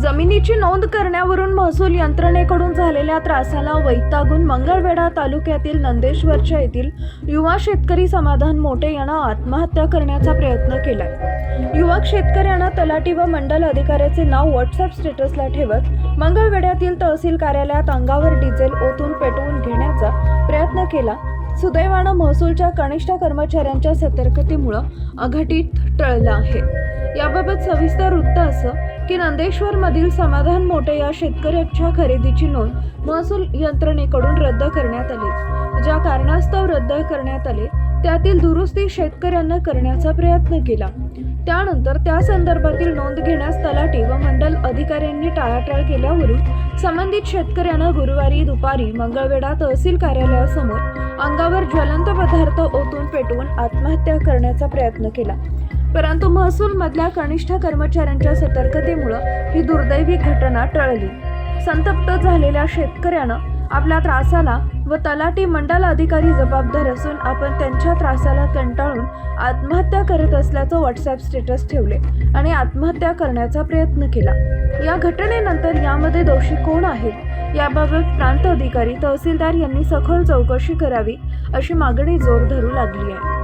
जमिनीची नोंद करण्यावरून महसूल यंत्रणेकडून झालेल्या त्रासाला वैतागून मंगळवेढा तालुक्यातील नंदेश्वरच्या येथील युवा शेतकरी समाधान मोठे यानं आत्महत्या करण्याचा प्रयत्न केलाय. युवक शेतकऱ्यानं तलाठी व मंडल अधिकाऱ्याचे नाव व्हॉट्सअप स्टेटसला ठेवत मंगळवेढ्यातील तहसील कार्यालयात अंगावर डिझेल ओतून पेटवून घेण्याचा प्रयत्न केला. सुदैवानं महसूलच्या कनिष्ठ कर्मचाऱ्यांच्या सतर्कतेमुळं अघटित टळलं आहे. याबाबत सविस्तर वृत्त असं की नंदेश्वरमधील समाधान मोठे या शेतकऱ्याच्या खरेदीची नोंद महसूल यंत्रणेकडून रद्द करण्यात आली. ज्या कारणास्तव रद्द करण्यात आले त्यातील दुरुस्ती शेतकऱ्यांना करण्याचा प्रयत्न केला. त्यानंतर त्या संदर्भातील नोंद घेण्यास तलाठी व मंडल अधिकाऱ्यांनी टाळाटाळ केल्यावरून संबंधित शेतकऱ्यांना गुरुवारी दुपारी मंगळवेढा तहसील कार्यालयासमोर अंगावर ज्वलंत पदार्थ ओतून पेटवून आत्महत्या करण्याचा प्रयत्न केला. परंतु महसूल मधल्या कनिष्ठ कर्मचाऱ्यांच्या सतर्कतेमुळं ही दुर्दैवी घटना टळली. संतप्त झालेल्या शेतकऱ्यानं आपल्या त्रासाला व तलाटी मंडल अधिकारी जबाबदार असून आपण त्यांच्या त्रासाला कंटाळून आत्महत्या करत असल्याचं व्हॉट्सअप स्टेटस ठेवले आणि आत्महत्या करण्याचा प्रयत्न केला. या घटनेनंतर यामध्ये दोषी कोण आहेत? याबाबत प्रांत अधिकारी तहसीलदार यांनी सखोल चौकशी करावी अशी मागणी जोर धरू लागली आहे.